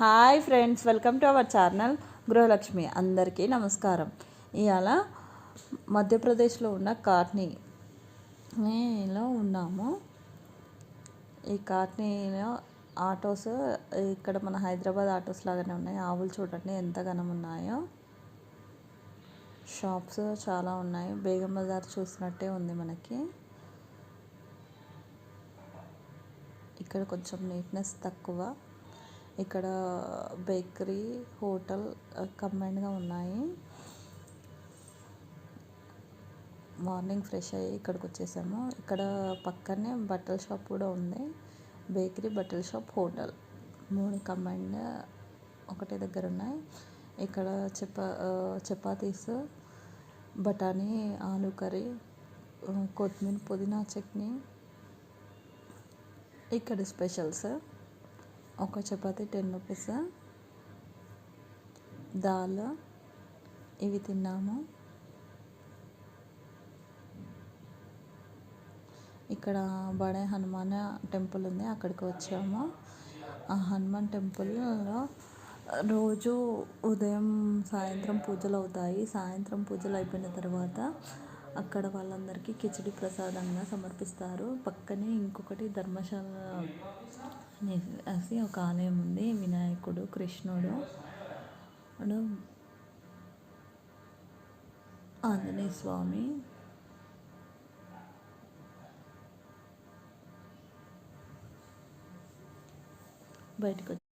Hi friends welcome to our channel Gruhalakshmi. అందరికీ నమస్కారం. ఇవాళ మధ్యప్రదేశ్లో ఉన్న కాట్నీలో ఉన్నాము. ఈ కాట్నీలో ఆటోస్ ఇక్కడ మన హైదరాబాద్ ఆటోస్ లాగానే ఉన్నాయి. ఆవులు చూడండి ఎంత ఘనం ఉన్నాయో. షాప్స్ చాలా ఉన్నాయి. బేగం బజార్ చూసినట్టే ఉంది మనకి. ఇక్కడ కొంచెం నీట్నెస్ తక్కువ. ఇక్కడ బేకరీ హోటల్ కంబైన్డ్గా ఉన్నాయి. మార్నింగ్ ఫ్రెష్ అయ్యి ఇక్కడికి వచ్చేసాము ఇక్కడ పక్కనే బట్టల షాప్ కూడా ఉంది. బేకరీ బట్టల షాప్ హోటల్ మూడు కంబైన్డ్ ఒకటే దగ్గర ఉన్నాయి. ఇక్కడ చపా చపాతీస్ బఠానీ ఆలు కర్రీ కొత్తిమీర పుదీనా చట్నీ. ఇక్కడ స్పెషల్స్ ఒక చపాతి టెన్ రూపీస్. దాల్ ఇవి తిన్నాము. ఇక్కడ బడే హనుమాన్ టెంపుల్ ఉంది అక్కడికి వచ్చాము. ఆ హనుమాన్ టెంపుల్లో రోజు ఉదయం సాయంత్రం పూజలు అవుతాయి. సాయంత్రం పూజలు అయిపోయిన తర్వాత అక్కడ వాళ్ళందరికీ కిచిడి ప్రసాదంగా సమర్పిస్తారు. పక్కనే ఇంకొకటి ధర్మశాల అనేసి ఒక ఆలయం ఉంది. వినాయకుడు కృష్ణుడు ఆంజనేయ స్వామి. బయటకు